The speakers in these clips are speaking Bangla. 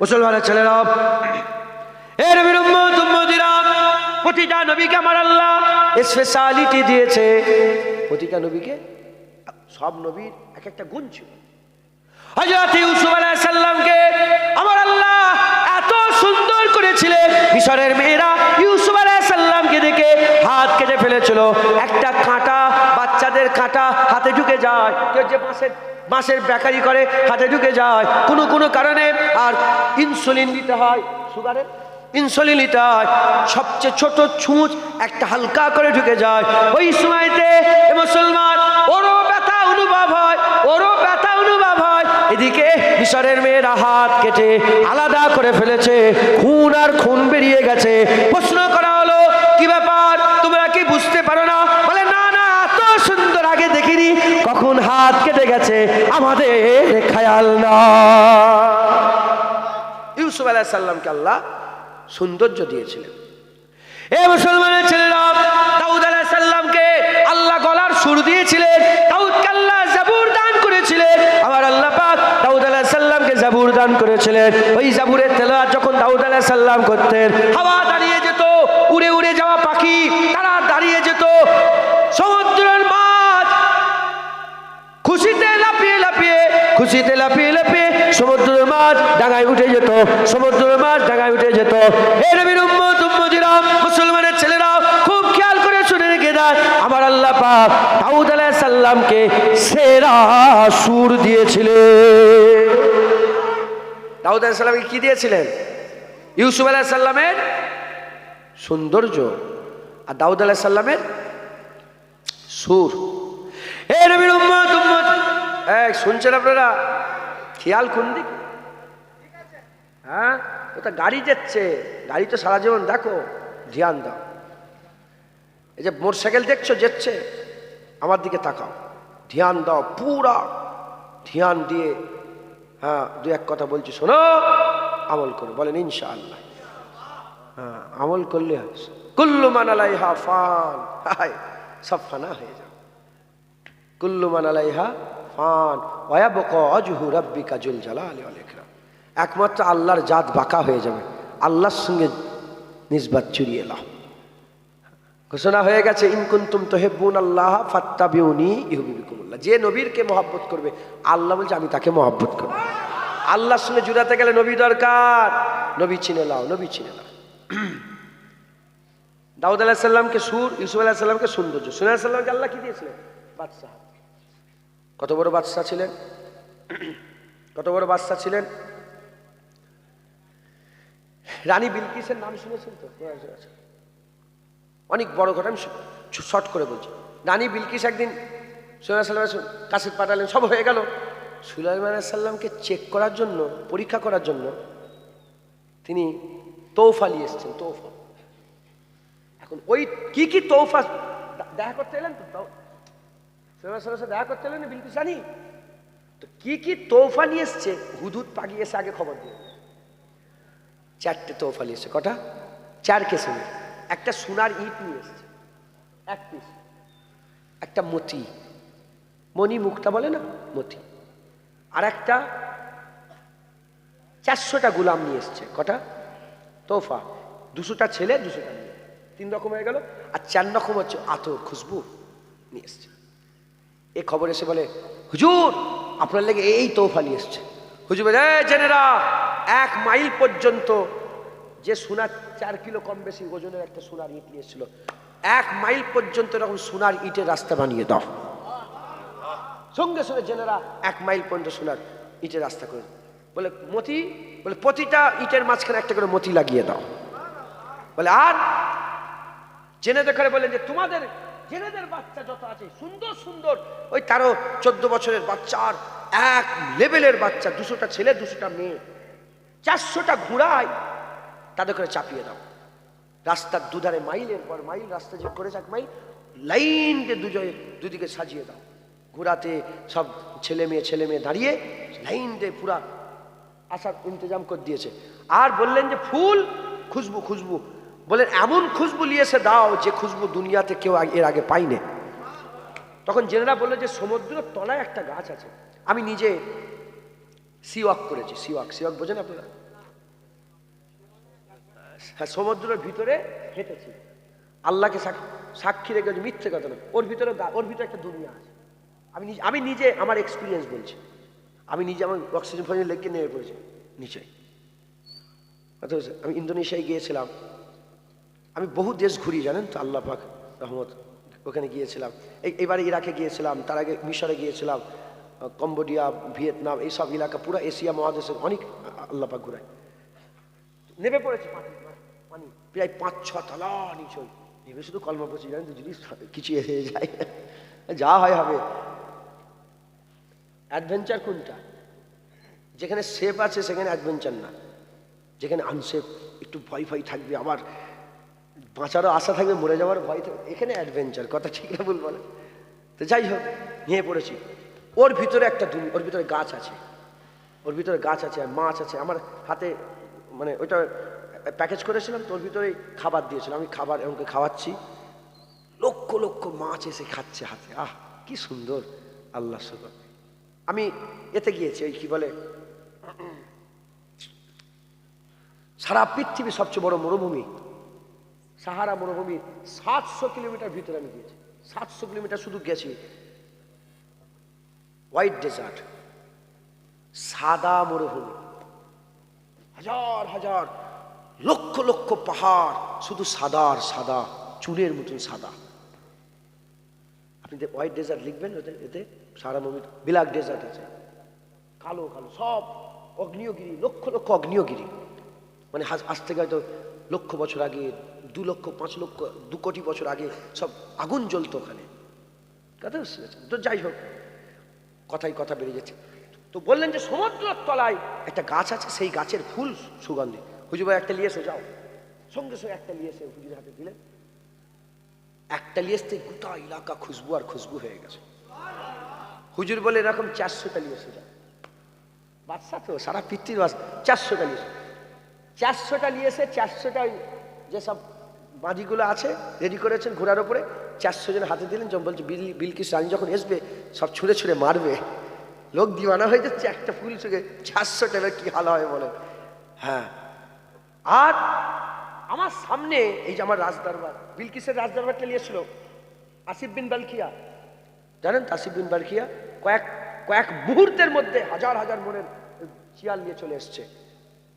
মুসলমানের ছেলেরা এ নবীর উম্মত উম্মতিরা, প্রতিটা নবীকে আমার আল্লাহ স্পেশালিটি দিয়েছে। প্রতিটা নবীকে সব নবীর এক একটা গুণ ছিল। আমার আল্লাহ এত সুন্দর করেছিলেন। মেয়েরা দেখে হাত কেটে ফেলেছিল। একটা কাঁটা বাচ্চাদের কাঁটা হাতে ঢুকে যায়। কেউ যে বাঁশের বাঁশের বেকারি করে হাতে ঢুকে যায়। কোনো কোনো কারণে আর ইনসুলিন দিতে হয়, সুগারের ইনসুলিন নিতে হয়। সবচেয়ে ছোট ছুঁচ একটা হালকা করে ঢুকে যায়। ওই সময়তে মুসলমান, ওরও ব্যথা অনুভব হয়, ওরও ব্যথা অনুভব হয়। এদিকে মিশরের মেয়েরা হাত কেটে আলাদা করে ফেলেছে, খুন আর খুন বেরিয়ে গেছে। প্রশ্ন করা হলো, কি ব্যাপার? তোমরা কি বুঝতে পারো না না এত সুন্দর আগে দেখিনি হাত কেটে গেছে আমাদের খেয়াল না। ইউসুফ আলাইহিস সালামকে আল্লাহ সৌন্দর্য দিয়েছিলেন। এ মুসলমানের ছেলেরা দাউদ আলাইহিস সালামকে আল্লাহ গলার সুর দিয়েছিলেন দাউদকে আল্লাহ জাবুর দান করেছিলেন। আমার আল্লাহ পাক দাউদ আলাইহিস সালামকে জাবুর দান করেছিলেন। ওই জাবুরের তেলাওয়াত যখন দাউদ আলাইহিস সালাম করতেন হাওয়া দাঁড়িয়ে যেত উড়ে উড়ে যাওয়া পাখি তারা দাঁড়িয়ে যেত খুশিতে লাফিয়ে লাফিয়ে সমুদ্রের মাছ ডাঙায় উঠে যেত, সমুদ্রের মাছ ডাঙায় উঠে যেত। হে নবীর উম্মত, উম্মতিরা, মুসলমানের ছেলেরা, খুব খেয়াল করে শুনে রেখে দেন আমার আল্লাহ পাক দাউদ আলাইহিস সালামকে সেরা সুর দিয়েছিলেন। দাউদ আলাইহিস সালামকে কি দিয়েছিলেন? ইউসুফ আলাইহিস সালামের সৌন্দর্য আর দাউদ আলাইহিস সালামের সুর। এ নবীর উম্মত উম্মত এই, শুনছেন আপনারা? খেয়াল কোন দিক হ্যাঁ? ওটা গাড়ি যাচ্ছে। গাড়ি তো সারা জীবন, দেখো, ধ্যান দাও। এই যে মোটরসাইকেল দেখছ, যাচ্ছে। আমার দিকে তাকাও। ধ্যান দাও, পুরা ধ্যান দিয়ে হ্যাঁ দু এক কথা বলছি, শোনো, আমল করো। বলেন, ইনশাআল্লাহ। হ্যাঁ আমল করলে কুল্লু মানালাইহা ফান। সব ফানা হয়ে যাবে। কুল্লু মান ইকরাম। একমাত্র আল্লাহর জাত বাঁকা হয়ে যাবে। আল্লাহর সঙ্গে নিসবাত চুরিয়ে লাও। ঘোষণা হয়ে গেছে ইনকুন্তুম তোহেব্বুন আল্লাহ ফাত্তাবিউনি ইহুবিকুমুল্লাহ যে নবীরকে মহব্বত করবে, আল্লাহ বলছে, আমি তাকে মহব্বত করব। আল্লাহর সঙ্গে জুড়াতে গেলে নবী দরকার। নবী চিনে লাও, নবী চিনে লাও। দাউদ আলাহ সাল্লামকে সুর, ইউসুফ আলাহ সাল্লামকে সৌন্দর্য। সুনাহ সাল্লামকে আল্লাহ কি দিয়েছিলেন? বাদশাহ। কত বড় বাদশাহ ছিলেন? কত বড় বাদশাহ ছিলেন? রানী বিলকিসের নাম শুনেছেন তো? অনেক বড় ঘটনা, আমি শর্ট করে বলছি। রানী বিলকিস একদিন সুলাইমান সাল্লামের কাছে পাঠালেন, সব হয়ে গেল। সুলাইমান সাল্লামকে চেক করার জন্য, পরীক্ষা করার জন্য তিনি তৌফা নিয়ে এসছেন তৌফা এখন ওই কি কি তৌফা দেখা করতে এলেন তো? সুলাইমান দেখা করতে এলেন না বিলকিস রানী তো কি কি তৌফা নিয়ে এসছে? হুদুদ পাগিয়ে এসে আগে খবর দিয়ে চারটে তোফা নিয়ে এসছে। কটা? চার কেসে একটা সোনার ইট নিয়ে এসছে। এক পিস। একটা মতি। মণি মুক্তা বলে না? মতি। আর একটা চারশোটা গুলাম নিয়ে এসছে। কটা? তোফা দুশোটা ছেলে, দুশোটা মেয়ে। তিন রকম হয়ে গেল। আর চার রকম হচ্ছে আতর, খুশবু নিয়ে এসছে। এ খবর এসে বলে, হুজুর, আপনার লেগে এই তৌফা নিয়ে এসছে। হুজুর বলে জেনেরা, এক মাইল পর্যন্ত যে সোনার চার কিলো কম বেশি ওজনের একটা সোনার ইট নিয়ে এসেছিল, এক মাইল পর্যন্ত এরকম সোনার ইটের রাস্তা বানিয়ে দাও। সঙ্গে সঙ্গে জেনেরা এক মাইল পর্যন্ত সোনার ইটের রাস্তা করে বলে, মতি? বলে, প্রতিটা ইটের মাঝখানে একটা করে মতি লাগিয়ে দাও। বলে, আর? জেনে দেখে বলে যে, তোমাদের জেনেদের বাচ্চা যত আছে, সুন্দর সুন্দর, ওই তেরো, চোদ্দ বছরের বাচ্চা আর এক লেভেলের বাচ্চা, দুশোটা ছেলে, দুশোটা মেয়ে। চারশোটা ঘোড়ায় তাদের করে চাপিয়ে দাও। রাস্তার দুধারে মাইলের পর মাইল, রাস্তা যে করে এক মাইল, লাইন দিয়ে দুজনে দুদিকে সাজিয়ে দাও। ঘোড়াতে সব ছেলে মেয়ে ছেলে মেয়ে দাঁড়িয়ে লাইন দিয়ে পুরা আসার ইন্তজাম করে দিয়েছে। আর বললেন যে, ফুল খুশবু খুশবু বলেন, এমন খুশবু নিয়ে এসে দাও যে খুশবু দুনিয়াতে কেউ এর আগে পাইনি তখন জেনেরা বলল যে সমুদ্রের তলায় একটা গাছ আছে। আমি নিজে সিওয়াক করেছি, সিওয়াক। সিওয়াক বোঝেন আপনারা? হ্যাঁ সমুদ্রের ভিতরে হেঁটেছি। আল্লাহকে সাক্ষী রেখে মিথ্যে কথা না ওর ভিতরে ওর ভিতরে একটা দুনিয়া আছে। আমি নিজে আমি নিজে আমার এক্সপিরিয়েন্স বলছি। আমি নিজে আমার অক্সিজেন ফক্সিজেন লেগে নেমে পড়েছি, নিচে। আমি ইন্দোনেশিয়ায় গিয়েছিলাম। আমি বহু দেশ ঘুরি, জানেন তো? আল্লাহ পাক রহমত, ওখানে গিয়েছিলাম। এই, এবারে ইরাকে গিয়েছিলাম, তার আগে মিশরে গিয়েছিলাম, কম্বোডিয়া, ভিয়েতনাম, এইসব এলাকা, পুরো এশিয়া মহাদেশের অনেক আল্লাহ পাক ঘুরায়। নেমে পড়েছে পানি প্রায় পাঁচ, ছ তলা নিচই। নেমে শুধু কলমা পড়ছি, জানেন তো যদি কিছু এসে যায়। যা হয় হবে। অ্যাডভেঞ্চার কোনটা? যেখানে সেফ আছে, সেখানে অ্যাডভেঞ্চার না। যেখানে আনসেফ একটু ভয় ভয় থাকবে, আবার বাঁচারও আশা থাকবে, মরে যাওয়ার ভয় থাকবে। এখানে অ্যাডভেঞ্চার কথা ঠিক না বলব না তো যাই হোক নিয়ে পড়েছি। ওর ভিতরে একটা দুনি ওর ভিতরে গাছ আছে। ওর ভিতরে গাছ আছে, আর মাছ আছে। আমার হাতে মানে ওইটা প্যাকেজ করেছিলাম, তো ওর ভিতরে খাবার দিয়েছিলাম। আমি খাবার এমনকি খাওয়াচ্ছি। লক্ষ লক্ষ মাছ এসে খাচ্ছে হাতে। আহ, কি সুন্দর। আল্লাহ সুন্দর আমি এতে গিয়েছি, ওই কি বলে, সারা পৃথিবীর সবচেয়ে বড় মরুভূমি। সাহারা মরুভূমি সাতশো কিলোমিটার ভিতরে আমি গিয়েছি। সাতশো কিলোমিটার শুধু গেছি। হোয়াইট ডেজার্ট সাদা মরুভূমি। হাজার হাজার, লক্ষ লক্ষ পাহাড়, শুধু সাদা আর সাদা, চুলের মতন সাদা। আপনি হোয়াইট ডেজার্ট লিখবেন, ওতে, এতে সারা মরুভূমি, বিলাক ডেজার্ট আছে। কালো কালো, সব অগ্নিয়গিরি লক্ষ লক্ষ অগ্নিয়গিরি মানে আজ থেকে হয়তো লক্ষ বছর আগে দু লক্ষ, পাঁচ লক্ষ, দু কোটি বছর আগে সব আগুন জ্বলতো ওখানে। কথা বুঝতে পেরেছেন? তো যাই হোক কথাই কথা বেরিয়ে যাচ্ছে তো বললেন যে সমুদ্রের তলায় একটা গাছ আছে, সেই গাছের ফুল সুগন্ধি। হুজুর ভাই, একটা এসো, যাও। সঙ্গে সঙ্গে একটা নিয়ে হুজুর হাতে দিলেন। একটা আসতে গোটা এলাকা খুশবু আর খুশবু হয়ে গেছে। হুজুর বলে, এরকম চারশোটা এসে, যাও। বাদশা তো, সারা পৃথিবীর বাস চারশোটা নিয়ে চারশোটা এসে চারশোটা যেসব বাঁধিগুলো আছে রেডি করেছেন ঘোড়ার ওপরে। চারশো জন হাতে দিলেন যখন বলছে বিল বিলকিস রানী যখন আসবে সব ছুঁড়ে ছুঁড়ে মারবে। লোক দিওয়ানা হয়ে যাচ্ছে, একটা ফুল ছুঁড়ে চারশো টাকা কি হাল হয় বলে হ্যাঁ। আর আমার সামনে এই যে আমার রাজদরবার, বিলকিসের রাজদরবারটা নিয়েছিল আসিফ বিন বালখিয়া। জানেন তো আসিফ বিন বালখিয়া? কয়েক কয়েক মুহূর্তের মধ্যে হাজার হাজার মনের চিয়াল নিয়ে চলে এসছে।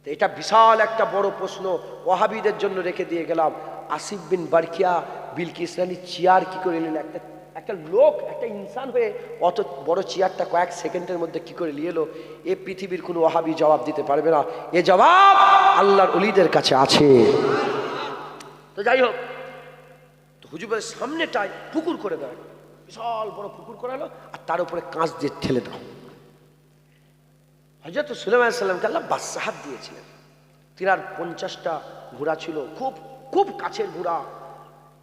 তো এটা বিশাল একটা বড় প্রশ্ন ওয়াহাবিদের জন্য রেখে দিয়ে গেলাম। আসিফ বিন বারকিয়া, বিলকিস চেয়ার কি করে নিল একটা একটা লোক, একটা ইনসান হয়ে অত বড় চেয়ারটা কয়েক সেকেন্ডের মধ্যে কি করে নিয়ে এলো? এ পৃথিবীর কোনো ওয়াহাবি জবাব দিতে পারবে না। এ জবাব আল্লাহর অলিদের কাছে আছে। তো যাই হোক হুজুবের সামনেটায় পুকুর করে দেয়। বিশাল বড় পুকুর করালো, আর তার উপরে কাঁচ দিয়ে ঠেলে দাও। হজরত সুলেমান সাল্লামকে আল্লাহ বাদশাহাত দিয়েছিলেন। তিনার পঞ্চাশটা ঘোড়া ছিল, খুব খুব কাছের ঘোড়া।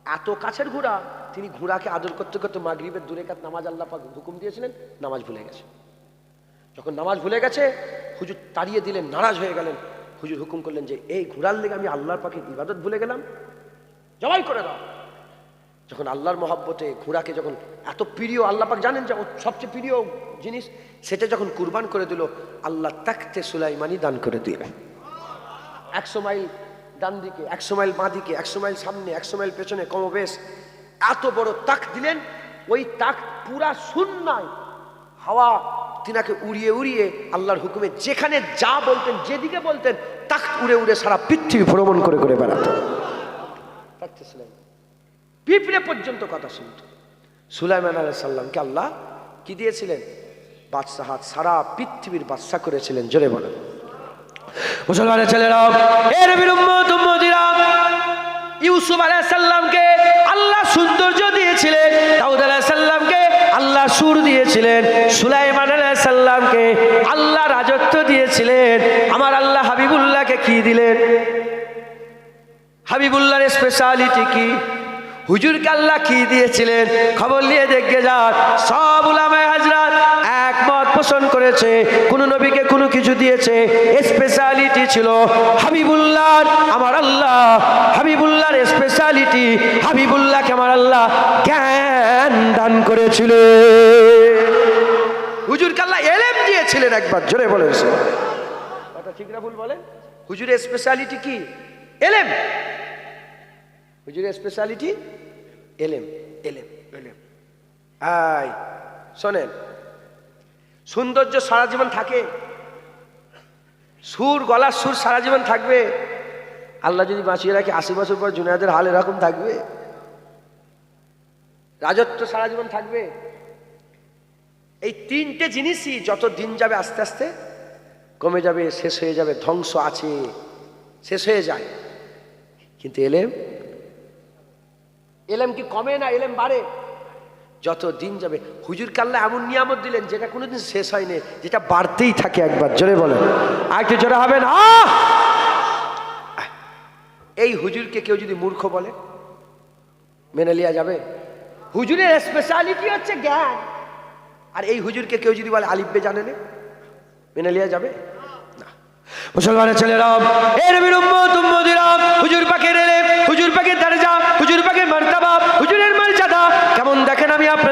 এত কাছের ঘোড়া, তিনি ঘোড়াকে আদর করতে করতে মাগরিবের দূরে কাত নামাজ আল্লাহ পাক হুকুম দিয়েছিলেন, নামাজ ভুলে গেছে। যখন নামাজ ভুলে গেছে, হুজুর তাড়িয়ে দিলেন, নারাজ হয়ে গেলেন। হুজুর হুকুম করলেন যে, এই ঘোড়ার লেগে আমি আল্লাহর পাখির ইবাদত ভুলে গেলাম। জবাই করে দাও। যখন আল্লাহর মহাব্বতে ঘোড়াকে যখন এত প্রিয়, আল্লাহ পাক জানেন যে সবচেয়ে প্রিয় জিনিস, সেটা যখন কুরবান করে দিল, আল্লাহ তাকতে সুলাইমানি দান করে দিলেন। একশো মাইল ডান দিকে একশো মাইল বাঁ দিকে একশো মাইল সামনে একশো মাইল পেছনে, কমবেশ। এত বড় তাক দিলেন, ওই তাক পুরা শূন্যায় হাওয়া তিনাকে উড়িয়ে উড়িয়ে আল্লাহর হুকুমে যেখানে যা বলতেন, যেদিকে বলতেন, তাক উড়ে উড়ে সারা পৃথিবী ভ্রমণ করে করে বেড়াতো। পিঁপড়ে পর্যন্ত কথা শুনত। সুলাইমান আলাহ সাল্লামকে আল্লাহ কি দিয়েছিলেন? বাদশাহাত সারা পৃথিবীর বাদশা করেছিলেন, জোরে বলেন। মুসলমানের ছেলেরা, এর বিরম্মতিরা ইউসুফ আলাহ সাল্লামকে আল্লাহ সৌন্দর্য দিয়েছিলেন, দাউদ আলাহ সাল্লামকে আল্লাহ সুর দিয়েছিলেন, সুলাইমান আলাহ সাল্লামকে আল্লাহ রাজত্ব দিয়েছিলেন। আমার আল্লাহ হাবিবুল্লাহকে কি দিলেন? হাবিবুল্লাহর স্পেশালিটি কি? হুজুরকে আল্লাহ কি দিয়েছিলেন? খবর নিয়ে দেখে যান। সব উলামায়ে হাজরাত একমত পোষণ করেছে, কোন নবীকে কোনো কিছু দিয়েছে স্পেশালিটি ছিল হাবিবুল্লাহর, আমার আল্লাহ, হাবিবুল্লাহর স্পেশালিটি হাবিবুল্লাহকে আমার আল্লাহ জ্ঞান দান করেছিল। হুজুরকে আল্লাহ এলেম দিয়েছিলেন একবার, জোরে হুজুরের স্পেশালিটি কি? এলেম। হুজুরের স্পেশালিটি এলেম এলেম এলেম। আই শোনেন সৌন্দর্য সারা জীবন থাকে। সুর, গলার সুর সারা জীবন থাকবে। আল্লাহ যদি বাঁচিয়ে রাখে, আশি বছর পর জুনিয়াদের হাল এরকম থাকবে। রাজত্ব সারা জীবন থাকবে। এই তিনটে জিনিসই যত দিন যাবে আস্তে আস্তে কমে যাবে, শেষ হয়ে যাবে, ধ্বংস আছে, শেষ হয়ে যায়। কিন্তু এলেম? এলেম কি কমে না এলেম বাড়ে? যত দিন যাবে। হুজুর কাল্লা এমন নিয়ামত দিলেন, যেটা কোনোদিন শেষ হয়নি, যেটা বাড়তেই থাকে একবার। জোরে বলেন। আর জোরে হবে না? এই হুজুরকে কেউ যদি মূর্খ বলে, মেনে লিয়া যাবে? হুজুরের স্পেশালিটি হচ্ছে জ্ঞান। আর এই হুজুরকে কেউ যদি বলে আলিব্বে জানে না, মেনে লিয়া যাবে? না। মুসলমানের ছেলেরা এর বিরম্বত উম্মদিরা হুজুর পাকের এলে হুজুর পাকের দরজা হুজুর পাকের মার্তাবা হুজুরের মর্যাদা কেমন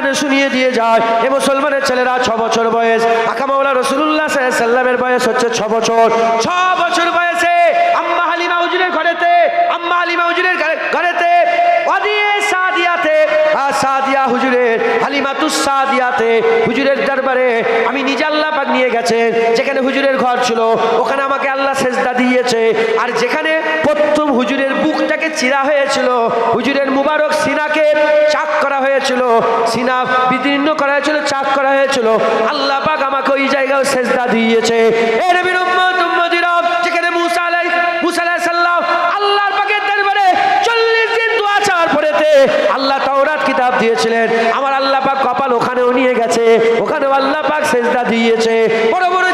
আপনাদের শুনিয়ে দিয়ে যাই এ মুসলমানের ছেলেরা ছ বছর বয়স। আকামাউলা রসুল্লাহ সাল্লামের বয়স হচ্ছে ছ বছর। ছ বছর বয়সে আম্মা হালিমা হুজুরের ঘরেতে, আম্মা হালিমা হুজুরের ঘরে- ঘরেতে যেখানে হুজুরের ঘর ছিল, ওখানে আমাকে আল্লাহ সেজদা দিয়েছে। আর যেখানে প্রথম হুজুরের বুকটাকে চিরা হয়েছিল। হুজুরের মুবারক সিনাকে চাক করা হয়েছিল। সিনা বিদীর্ণ করা হয়েছিল, চাক করা হয়েছিল। আল্লাহ পাক আমাকে ওই জায়গায় সেজদা দিয়েছে। এর দিয়েছিলেন। আমার আল্লাহ পাক কপাল ওখানেও নিয়ে গেছে। ওখানেও আল্লাহ পাক সেজদা দিয়েছে। বড় বড়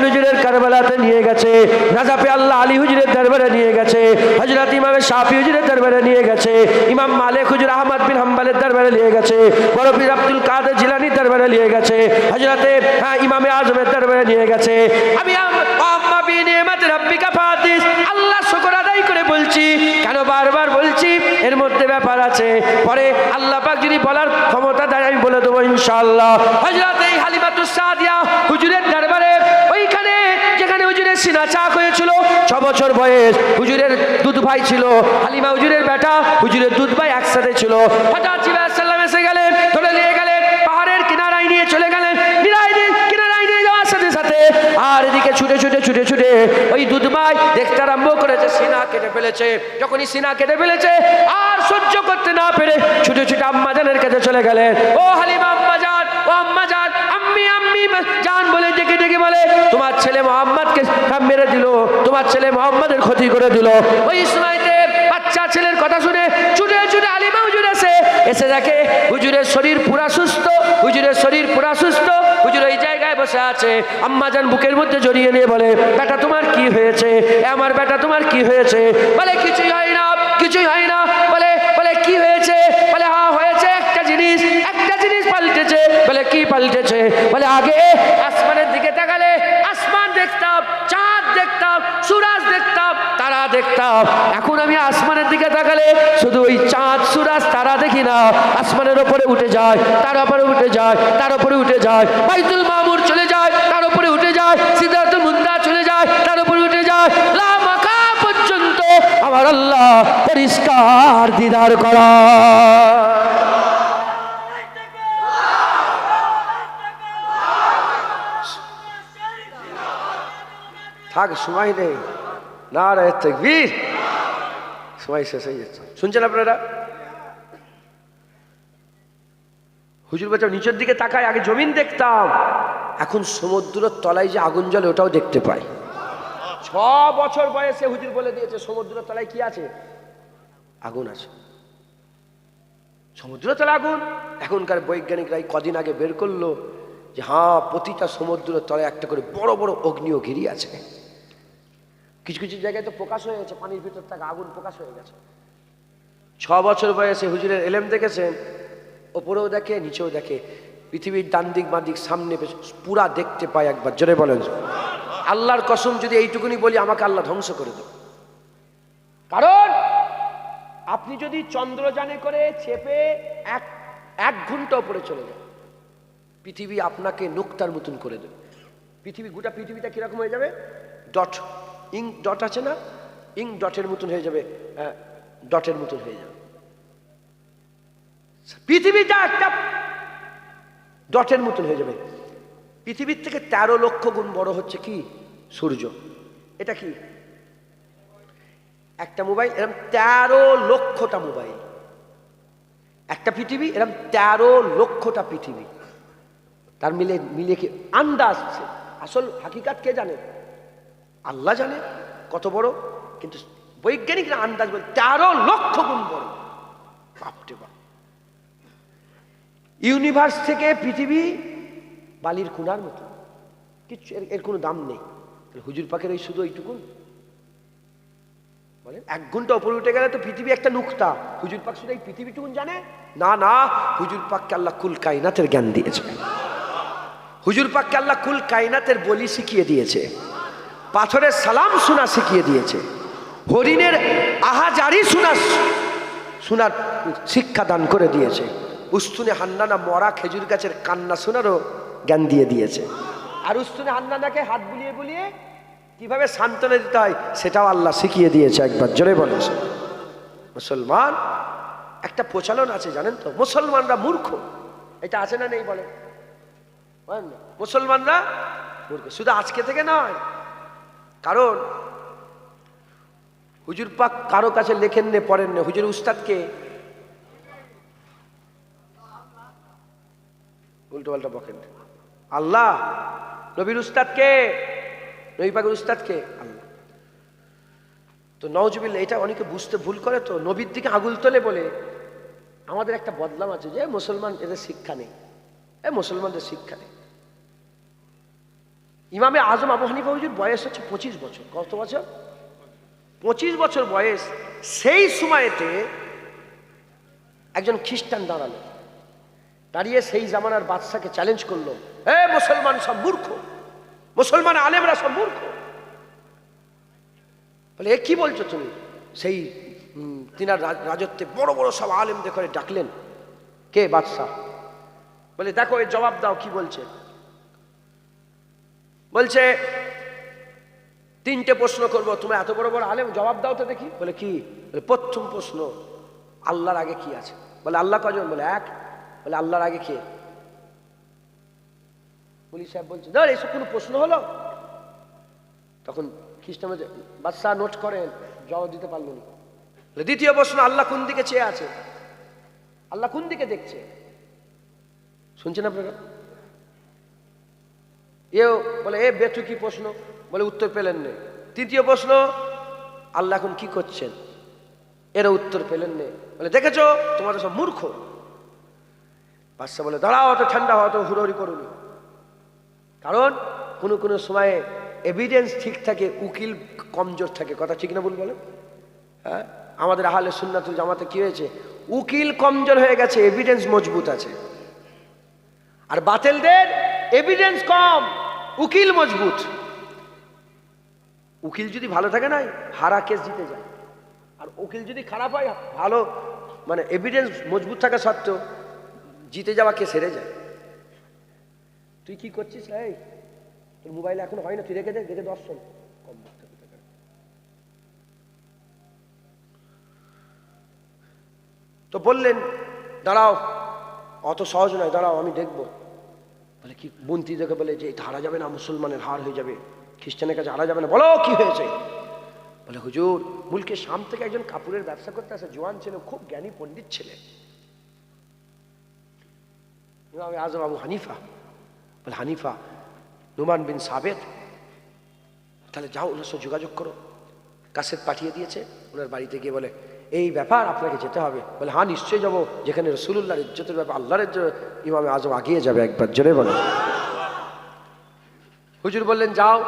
হুসাইন হুজুরের কারবালাতে নিয়ে গেছে রাজাপে আল্লাহ আলী হুজুরের দরবারে নিয়ে গেছে হজরত ইমামে শাফি হুজুরের দরবারে নিয়ে গেছে, ইমাম মালিক হুজুর আহমদ বিন হাম্বালের দরবারে নিয়ে গেছে বড় পীর আব্দুল কাদের জিলানির দরবারে নিয়ে গেছে হজরতে হ্যাঁ ইমামে আজমের দরবারে নিয়ে গেছে। আমি আল্লাহ শুকর আদায় করে বলছি, কেন বারবার বলছি? এর মধ্যে ব্যাপার আছে। পরে আল্লাহ পাক যদি বলার ক্ষমতা দেয়, আমি বলে দেবো ইনশাআল্লাহ। হজরত এই হালিমাতুস সাদিয়া হুজুরের দরবারে যেখানে হুজুরের সিনা চাক হয়েছিল ছ বছর বয়স। হুজুরের দুধ ভাই ছিল। হালিমা হুজুরের বেটা, হুজুরের দুধ ভাই একসাথে ছিল। হঠাৎ সাল্লাম এসে গেলেন, ধরে নিয়ে গেলেন, পাহাড়ের কিনারায় নিয়ে চলে গেলেন কিনারায় নিয়ে যাওয়ার সাথে সাথে আর এদিকে ছুটে ছুটে ছুটে ছুটে ওই দুধ ভাই করেছে, সিনা কেটে ফেলেছে। কেটে ফেলেছে, আর সহ্য করতে না পেরে ছুটে ছুটে আম্মা জানের কাছে চলে গেলেন। ও হালিমা ডেকে বলে, তোমার ছেলে মোহাম্মদকে মেরে দিল, তোমার ছেলে মোহাম্মদের ক্ষতি করে দিল। ওই সময়তে বাচ্চা ছেলের কথা শুনে ছুটে ছুটে আলিমা হুজুর এসে এসে দেখে হুজুরের শরীর পুরা সুস্থ, হুজুরের শরীর পুরা সুস্থ, হুজুর ওই জায়গায় বসে আছে। আম্মা যান বুকের মধ্যে জড়িয়ে নিয়ে বলে, বেটা, তোমার কি হয়েছে? আমার বেটা, তোমার কি হয়েছে? বলে, কিছুই হয় না, কিছুই হয় না। বলে বলে, কি হয়েছে? বলে হ্যাঁ হয়েছে একটা জিনিস একটা জিনিস পাল্টেছে। বলে, কি পাল্টেছে? বলে, আগে তাকালে আসমান দেখতাম, চাঁদ দেখতাম, সুরাজ দেখতাম, তারা দেখতাম। এখন আমি আসমানের দিকে তাকালে শুধু ওই চাঁদ, সুরাজ, তারা দেখি না। আসমানের ওপরে উঠে যায়, তার উপরে উঠে যায়, তার উপরে উঠে যায়। বাইতুল মামুর চলে যায়, তার উপরে উঠে যায়। সিদ্ধার্থ মুন্দা চলে যায়, তার উপরে উঠে যায়। লামাকা পর্যন্ত আমার আল্লাহ পরিষ্কার দিদার করা। থাক সময় নেই না রে তকবীর সময় শেষ হয়ে যাচ্ছে শুনছেন আপনারা হুজুর বাচ্চা নিচের দিকে তাকায় আগে জমিন দেখতাম। এখন সমুদ্রের তলায় যে আগুন জ্বলে, ওটাও দেখতে পাই। ছ বছর বয়সে হুজুর বলে দিয়েছে, সমুদ্রের তলায় কি আছে? আগুন আছে। সমুদ্র তলা আগুন? এখনকার বৈজ্ঞানিকরা কদিন আগে বের করল যে হ্যাঁ প্রতিটা সমুদ্রের তলায় একটা করে বড় বড় অগ্নিও আছে। কিছু কিছু জায়গায় তো প্রকাশ হয়ে গেছে, পানির ভিতর থেকে আগুন প্রকাশ হয়ে গেছে। ছ বছর বয়সে হুজুরের এলেম দেখেছেন, ওপরেও দেখে, নিচেও দেখে। পৃথিবীর ডান দিক বাঁ দিক সামনে পুরা দেখতে পায় একবার, জোরে বলেন। আল্লাহর কসম যদি এইটুকুনি বলি, আমাকে আল্লাহ ধ্বংস করে দেবে। কারণ, আপনি যদি চন্দ্রযানে করে চেপে এক এক ঘণ্টা উপরে চলে যান, পৃথিবী আপনাকে নোক্তার মতন করে দেবে। পৃথিবী, গোটা পৃথিবীটা কীরকম হয়ে যাবে? ডট ইং ডট আছে না? ইং ডটের মতন হয়ে যাবে ডটের মতন হয়ে যাবে। পৃথিবীটা একটা ডটের মতন হয়ে যাবে। পৃথিবীর থেকে তেরো লক্ষ গুণ বড় হচ্ছে কি? সূর্য। এটা কি? একটা মোবাইল এরকম তেরো লক্ষটা মোবাইল। একটা পৃথিবী এরকম তেরো লক্ষটা পৃথিবী। তার মিলে মিলে কি আন্দাজ আসল হাকিকাত কে জানে? আল্লাহ জানে কত বড়, কিন্তু বৈজ্ঞানিকরা আন্দাজ বলে তেরো লক্ষ গুণ বড়। বাপরে বাপ। ইউনিভার্স থেকে পৃথিবী বালির কুনার মতো। কিচ্ছু, এর কোনো দাম নেই। হুজুর পাখের ওই শুধু ওইটুকুন? বলেন, এক ঘণ্টা ওপরে উঠে গেলে তো পৃথিবী একটা নুক্তা। হুজুর পাক শুধু এই পৃথিবীটুকুন জানে? না না, হুজুর পাককে আল্লাহ কুল কাইনাতের জ্ঞান দিয়েছে। হুজুর পাককে আল্লাহ কুল কাইনাতের বলি শিখিয়ে দিয়েছে। পাথরের সালাম শোনা শিখিয়ে দিয়েছে। হরিণের আহাজারি শোনা শোনার শিক্ষা দান করে দিয়েছে। উস্তুনে হান্নানা মরা খেজুর গাছের কান্না শোনারও জ্ঞান দিয়ে দিয়েছে। আর উস্তুনে হান্নানাকে হাত বুলিয়ে বুলিয়ে কীভাবে সান্ত্বনা দিতে হয় সেটাও আল্লাহ শিখিয়ে দিয়েছে একবার। জোরে বলেছে মুসলমান, একটা প্রচলন আছে জানেন তো? মুসলমানরা মূর্খ। এটা আছে না নেই বলে? মুসলমানরা মূর্খ। শুধু আজকে থেকে নয় কারণ, হুজুর পাক কারও কাছে লেখেন নে, পড়েন নে। হুজুর উস্তাদকে উল্টো পাল্টা বকেন আল্লাহ, নবীর উস্তাদকে, নবী পাকের উস্তাদকে, আল্লাহ। তো নওজবিল্লা এটা অনেকে বুঝতে ভুল করে তো। নবীর দিকে আগুল তোলে বলে, আমাদের একটা বদলাম আছে যে, মুসলমান এদের শিক্ষা নেই। এ মুসলমানদের শিক্ষা নেই। ইমামে আজম আবু হানিফা হুজুর বয়স হচ্ছে পঁচিশ বছর। কত বছর? পঁচিশ বছর বয়স। সেই সময়তে একজন খ্রিস্টান দাঁড়াল। দাঁড়িয়ে সেই জামানার বাদশাকে চ্যালেঞ্জ করল। হে মুসলমান সব মূর্খ। মুসলমান আলেমরা সব মূর্খ। বলে, এ কি বলছো তুমি? সেই তিনার রাজত্বে বড় বড় সব আলেমদের করে ডাকলেন। কে বাদশাহ? বলে, দেখো, এর জবাব দাও, কি বলছে? বলছে, তিনটে প্রশ্ন করব তুমি এত বড় বড় আলেম, জবাব দাও তো দেখি। বলে কি? বলে, প্রথম প্রশ্ন, আল্লাহর আগে কি আছে? বলে, আল্লাহ কজন? বলে, এক। বলে, আল্লাহর আগে কে? পুলিশ সাহেব বলছে, ধর, এসব কোনো প্রশ্ন হলো? তখন খ্রিস্টান বাদশাহ নোট করেন, জবাব দিতে পারল না। দ্বিতীয় প্রশ্ন, আল্লাহ কোন দিকে চেয়ে আছে? আল্লাহ কোন দিকে দেখছে? শুনছেন আপনারা? এও বলে, এ বেতু কি প্রশ্ন? বলে, উত্তর পেলেন নে। তৃতীয় প্রশ্ন, আল্লাহ এখন কি করছেন? এরা উত্তর পেলেন না। বলে, দেখেছ? তোমরা সব মূর্খ। বাদশা বলে, দাঁড়াও, অত ঠান্ডা হওয়া তো হুড়োহুড়ি করুন। কারণ কোনো কোনো সময়ে এভিডেন্স ঠিক থাকে, উকিল কমজোর থাকে। কথা ঠিক না ভুল বলে? হ্যাঁ? আমাদের আহলে সুন্নাতুল জামাতে কি হয়েছে? উকিল কমজোর হয়ে গেছে এভিডেন্স মজবুত আছে। আর বাতেলদের এভিডেন্স কম। উকিল মজবুত। উকিল যদি ভালো থাকে না, হারা কেস জিতে যায়। আর উকিল যদি খারাপ হয়, ভালো মানে এভিডেন্স মজবুত থাকা সত্ত্বেও জিতে যাওয়া কেস হেরে যায়। তুই কি করছিস এই তোর মোবাইল এখন হয় না তুই রেখে দে, রেখে দর্শন তো বললেন, দাঁড়াও, অত সহজ নয়, দাঁড়াও, আমি দেখব। বলে কি বন্তি দেখে বলে যে এটা হারা যাবে না, মুসলমানের হার হয়ে যাবে, খ্রিস্টানের কাছে হারা যাবে না, বলো কি হয়েছে? বলে হুজুর, মুলকে শাম থেকে একজন কাপড়ের ব্যবসা করতে আসে জোয়ান ছিল, খুব জ্ঞানী পণ্ডিত ছেলে। ইমাম আজম আবু হানিফা, বলে হানিফা, নুমান বিন সাবেদ তাহলে যাও, ওনার সাথে যোগাযোগ করো। কাসেট পাঠিয়ে দিয়েছে, ওনার বাড়িতে গিয়ে বলে এই ব্যাপার আপনাকে যেতে হবে। বলে হ্যাঁ নিশ্চয়ই যাব। যেখানে রসুল্লাহর ইজ্জতের ব্যাপার, আল্লাহর ইমামে আজম আগিয়ে যাবে একবার, জোরে বলে। হুজুর বললেন, যাও,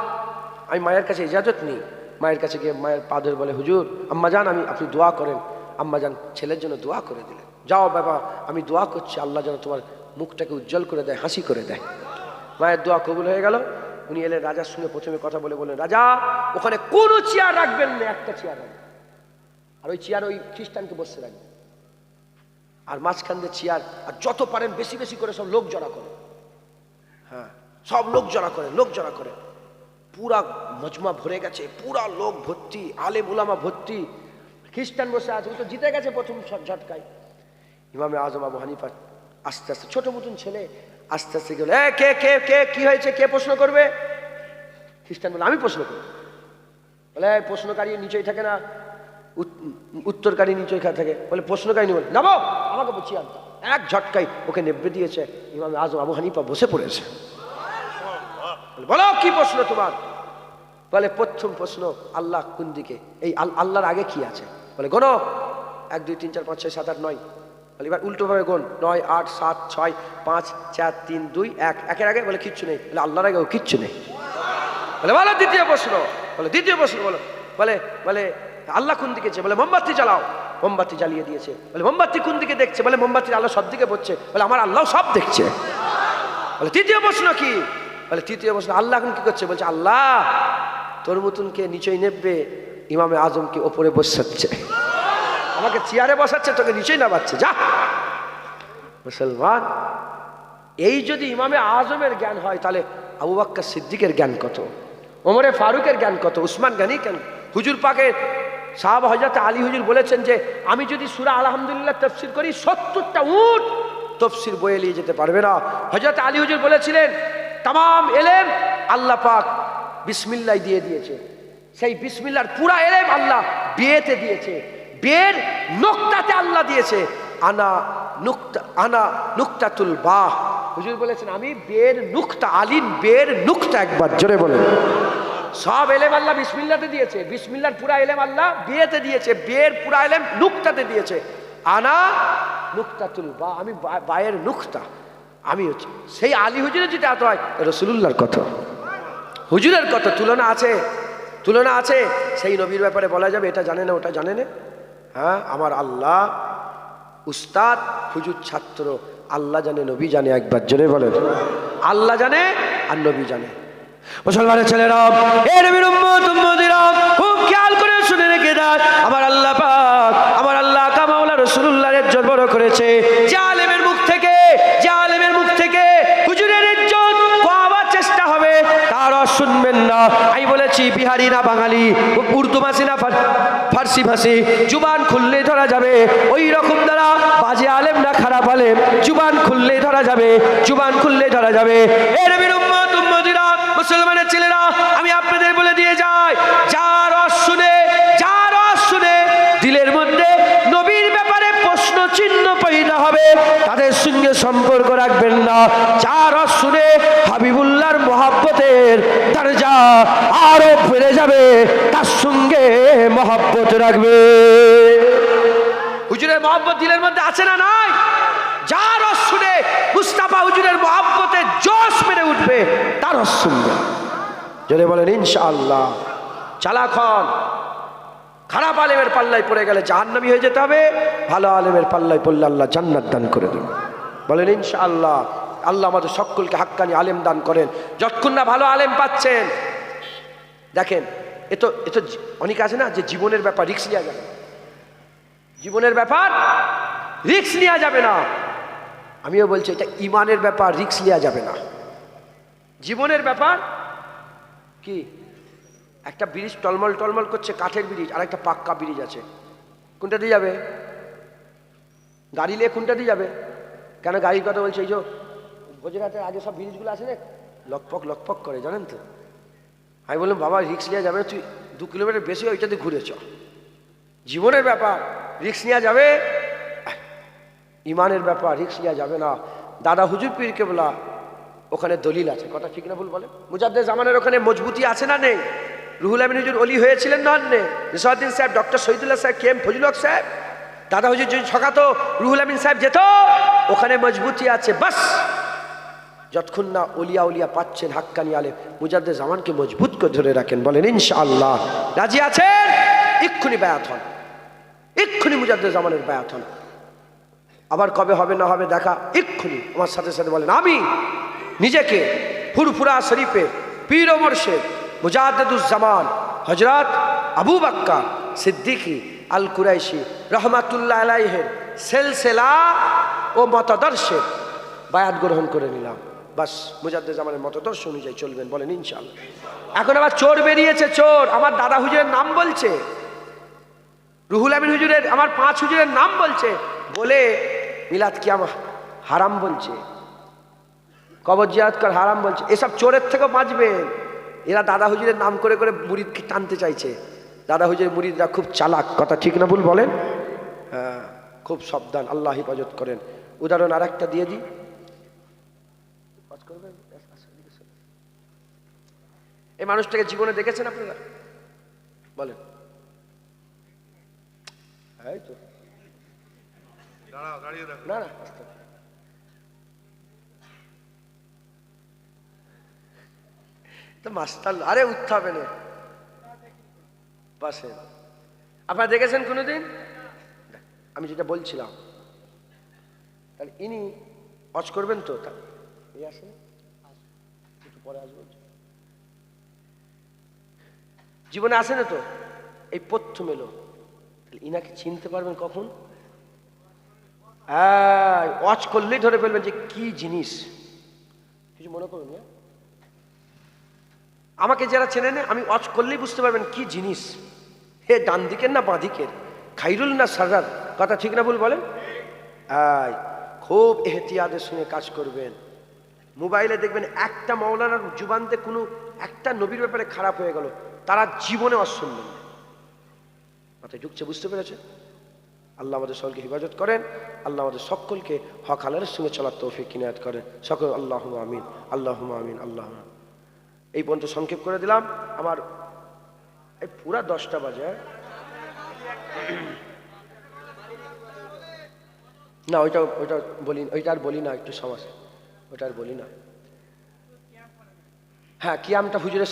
আমি মায়ের কাছে ইজাজত নিই। মায়ের কাছে গিয়ে মায়ের পা ধরে বলে, হুজুর, আম্মা যান, আমি, আপনি দোয়া করেন। আম্মা যান, ছেলের জন্য দোয়া করে দিলেন। যাও বাবা, আমি দোয়া করছি, আল্লাহ যেন তোমার মুখটাকে উজ্জ্বল করে দেয়, হাসি করে দেয়। মায়ের দোয়া কবুল হয়ে গেল। উনি এলেন রাজার সঙ্গে প্রথমে কথা বলে বললেন, রাজা, ওখানে কোনো চেয়ার রাখবেন না, একটা চেয়ার রাখবেন। আর ওই চেয়ার ওই খ্রিস্টানকে বসে রাখবেন আর মাঝখান দিয়ে চেয়ার, আর যত পারেন বেশি বেশি করে সব লোক জড়া করে। হ্যাঁ সব লোক জড়া করে, লোক জড়া করে। পুরা মজমা ভরে গেছে, পুরা লোক ভর্তি, আলেম উলামা ভর্তি। খ্রিস্টান বসে আছে, ও তো জিতে গেছে প্রথম ঝট- ঝটকায়। ইমামে আজম আবু হানিফা আস্তে আস্তে, ছোট মতন ছেলে, আস্তে আস্তে গেল কে কে কে, কি হয়েছে, কে প্রশ্ন করবে? খ্রিস্টান বলে, আমি প্রশ্ন করব। বলে প্রশ্নকারী নিচেই থাকে না। উত্তরকারী নিচেই খা- থাকে বলে প্রশ্নকারী নিব নাবো আমাকে বলছি আনতে এক ঝটকাই ওকে নেবড়ে দিয়েছে, ইমামে আজম আবু হানিফা বসে পড়েছে। বলো, কি প্রশ্ন তোমার? বলে, প্রথম প্রশ্ন, আল্লাহ কোন দিকে? এই আল- আল্লাহর আগে কি আছে? বলে, গোনো! এক, দুই, তিন, চার, পাঁচ, ছয়, সাত, আট, নয়। বলে, এবার উল্টোভাবে গোন, নয়, আট, সাত, ছয়, পাঁচ, চার, তিন, দুই, এক। একের আগে? বলে, কিচ্ছু নেই। বলে, আল্লাহর আগেও কিচ্ছু নেই। বলে, বলো, দ্বিতীয় প্রশ্ন। বলে, দ্বিতীয় প্রশ্ন বলো। বলে বলে আল্লাহ কোন দিকে বলে, মোমবাতি জ্বালাও। মোমবাতি জ্বালিয়ে দিয়েছে। বলে, মোমবাতি কোন দিকে দেখছে? বলে, মোমবাতির আল্লাহ সব দিকে পড়ছে। বলে, আমার আল্লাহ সব দেখছে। বলে, তৃতীয় প্রশ্ন কি? বলে, তৃতীয় প্রশ্ন, আল্লাহ এখন কি করছে? বলছে, আল্লাহ তোর মতনকে নিচেই নেবে, ইমামে আজমকে ওপরে বসাচ্ছে। আমাকে চেয়ারে বসাচ্ছে, তোকে নিচেই নামাচ্ছে। যা। মুসলমান, এই যদি ইমামে আজমের জ্ঞান হয়, তাহলে আবু বাক্কা সিদ্দিকের জ্ঞান কত? ওমরে ফারুকের জ্ঞান কত? উসমান গানি কেন হুজুর পাকের সাহাব হজরত আলী হুজুর বলেছেন যে, আমি যদি সুরা আলহামদুলিল্লাহ তফসির করি, সত্তরটা উঠ তফসির বয়ে নিয়ে যেতে পারবে না। হজরত আলী হুজুর বলেছিলেন তাম এলেম আল্লাহ পাক বিসমিল্লাই দিয়ে দিয়েছে। সেই বিসমিল্লার পুরা এলেম আল্লাহ বিয়েতে দিয়েছে। বিয়ের নোকটাতে আল্লাহ দিয়েছে। আনা নুক্তা, আনা নুক্তাতুল বাহ। হুজুর বলেছেন, আমি বের নুক্তা আলিন বের নুক্তা একবার। জোরে বলেন। সব এলেম আল্লাহ বিসমিল্লাতে দিয়েছে। বিসমিল্লার পুরা এলেম আল্লাহ বিয়েতে দিয়েছে। বিয়ের পুরা এলেম নুক্তাতে দিয়েছে। আনা নুক্তাতুল বা, আমি বায়ের নুক্তা। আমি হচ্ছে, সেই আলী হুজুরের যেটা এত হয়, রসুলুল্লাহর কথা। হুজুরের কত তুলনা আছে তুলনা আছে। সেই নবীর ব্যাপারে বলা যাবে, এটা জানে না, ওটা জানে না। হ্যাঁ আমার আল্লাহ, উস্তাদ, হুজুর, ছাত্র, আল্লাহ জানে, নবী জানে, একবার জোরে বলেন। আল্লাহ জানে আর নবী জানে। মুসলমানের ছেলেরা, এ নবীর উম্মত, উম্মতিরা খুব খেয়াল করে শুনে রেখে দেন আমার আল্লাহ পাক, আমার আল্লাহ কামাউলা রসুল্লাহর ইজ্জত বড় করেছে। চেষ্টা হবে, তার শুনবেন না। আমি বলেছি না বাঙালি, উর্দু ভাষী না ধরা যাবে, ওই রকম বাজে আলেম না খারাপ আলেম, জুবান খুললে ধরা যাবে, জুবান খুললে ধরা যাবে। এর উম্মতিরা মুসলমানের ছেলেরা, আমি আপনাদের বলে দিয়ে যাই, যার শুনে যার শুনে দিলের মধ্যে নবীর ব্যাপারে প্রশ্ন চিহ্ন পয়দা হবে, তাদের সঙ্গে সম্পর্ক রাখবেন না। যার শুনে হাবিবুল্লাহর মহাব্বতের যা আরও বেড়ে যাবে, তার সঙ্গে মহাব্বত রাখবে। হুজুরের মহাব্বত দিলের মধ্যে আছে না নাই? যার শুনে মুস্তাফা হুজুরের মহাব্বতে জোশ মেরে উঠবে, তার শুনবে যদি বলেন, ইনশাআল্লাহ। চালাখন খারাপ আলেমের পাল্লায় পড়ে গেলে জাহান্নামি হয়ে যেতে হবে। ভালো আলেমের পাল্লায় পড়লে আল্লাহ জান্নাত দান করে দেবে বলেন, ইনশাআল্লাহ। আল্লাহ আমাদের সকলকে হাক্কানি আলেম দান করেন। যতক্ষণ না ভালো আলেম পাচ্ছেন। দেখেন, এ তো এ তো অনেক আছে না যে জীবনের ব্যাপার রিক্স নেওয়া যাবে জীবনের ব্যাপার রিক্স নেওয়া যাবে না। আমিও বলছি এটা ইমানের ব্যাপার রিক্স নেওয়া যাবে না। জীবনের ব্যাপার? কি? একটা ব্রিজ টলমল টলমল করছে কাঠের ব্রিজ আর একটা পাক্কা ব্রিজ আছে। কোনটা দিয়ে যাবে? গাড়ি নিয়ে কোনটা দিয়ে যাবে? কেন গাড়ির কথা বলছে? এই যে গুজরাটের আগে সব ব্রিজগুলো আছে না লকপক লকপক করে জানেন তো? আমি বললাম বাবা রিক্স নেওয়া যাবে তুই দু কিলোমিটার বেশি ওইটাতে ঘুরে চ। জীবনের ব্যাপার রিক্স নেওয়া যাবে ইমানের ব্যাপার রিক্স নেওয়া যাবে না। দাদা হুজুর পীর কেবলা, ওখানে দলিল আছে। কথা ঠিক না ভুল বলে? মুজাদ্দের জামানের ওখানে মজবুতি আছে না নেই? রুহুল আমিন হুজুর অলি হয়েছিলেন না নেই? নিসাউদ্দিন সাহেব, ডক্টর শহীদুল্লাহ সাহেব, কে এম ফজলুল হক সাহেব? দাদা হুজুর যদি ছকাতো, রুহুল আমিন সাহেব যেত, ওখানে মজবুতি আছে, বাস! যতক্ষণ না অলিয়া উলিয়া পাচ্ছেন হাক্কানি আলেম মুজাদ্দের জামানকে মজবুত করে ধরে রাখেন, বলেন, ইনশাআল্লাহ। রাজি আছেন? এক্ষুনি ব্যয়াত হন। এক্ষুনি মুজাদ্দের জামানের ব্যয়াত হন। আবার কবে হবে না হবে দেখা, এক্ষুনি আমার সাথে সাথে বলেন, আমি নিজেকে ফুরফুরা শরীফে পীর ওমর শেখ মুজাদ্দুজ্জামান হজরত আবু বাক্কা সিদ্দিকী আল কুরাইশি রহমাতুল্লাহ আলাইহের সেলসেলা ও মতাদর্শে বায়াত গ্রহণ করে নিলাম। বাস মুজাদ্দে জামানের মতদর্শ অনুযায়ী চলবেন বলেন ইনশাল্লাহ এখন আবার চোর বেরিয়েছে, চোর। আমার দাদা হুজুরের নাম বলছে। রুহুল আমিন হুজুরের, আমার পাঁচ হুজুরের নাম বলছে। বলে মিলাদ কি আমার হারাম বলছে। কবর জিয়ারত কর হারাম বলছে। এসব চোরের থেকেও বাঁচবেন এরা দাদা হুজুরের নাম করে করে মুরিদকে টানতে চাইছে। দাদা হুজুরের মুরিদরা খুব চালাক। কথা ঠিক না ভুল বলেন? হ্যাঁ খুব সাবধান। আল্লাহ হিফাজত করেন। উদাহরণ আর একটা দিয়ে দিই। এই মানুষটাকে জীবনে দেখেছেন আপনারা? বলেন। এই তো। আরে পাশে। আপনারা দেখেছেন কোনোদিন? আমি যেটা বলছিলাম, তাহলে ইনি অজ করবেন তো? আসেন। একটু পরে আসবেন জীবনে আসে না তো? এই প্রথম এলো। তাহলে ইনাকে চিনতে পারবেন কখন? হ্যাঁ ওয়াচ করলেই ধরে ফেলবেন যে কি জিনিস। কিছু মনে করুন হ্যাঁ? আমাকে যারা চেনে না আমি ওয়াচ করলেই বুঝতে পারবেন কি জিনিস। হে ডান দিকের না বাঁ দিকের? খাইরুল না সারার কথা ঠিক না ভুল বলেন? আয় খুব এহতিয়াদের সঙ্গে কাজ করবেন। মোবাইলে দেখবেন একটা মৌলানার জুবানতে কোনো একটা নবীর ব্যাপারে খারাপ হয়ে গেল। তারা জীবনে ওয়াজ শুনবেন না মাথায় ঢুকছে বুঝতে পেরেছে আল্লাহ আমাদের সকলকে হেফাজত করেন, আল্লাহ আমাদের সকলকে হক সঙ্গে চলার তৌফিক কিনায়াত করেন। সকল আল্লাহ আমিন আল্লাহ আমিন আল্লাহ এই পর্যন্ত সংক্ষেপ করে দিলাম। আমার এই পুরা দশটা বাজে? না, ওইটা ওইটা বলি, ওইটা আর বলি না, একটু সমাজ ওইটা আর বলি না। হ্যাঁ কি কিয়ামটা হুজুরের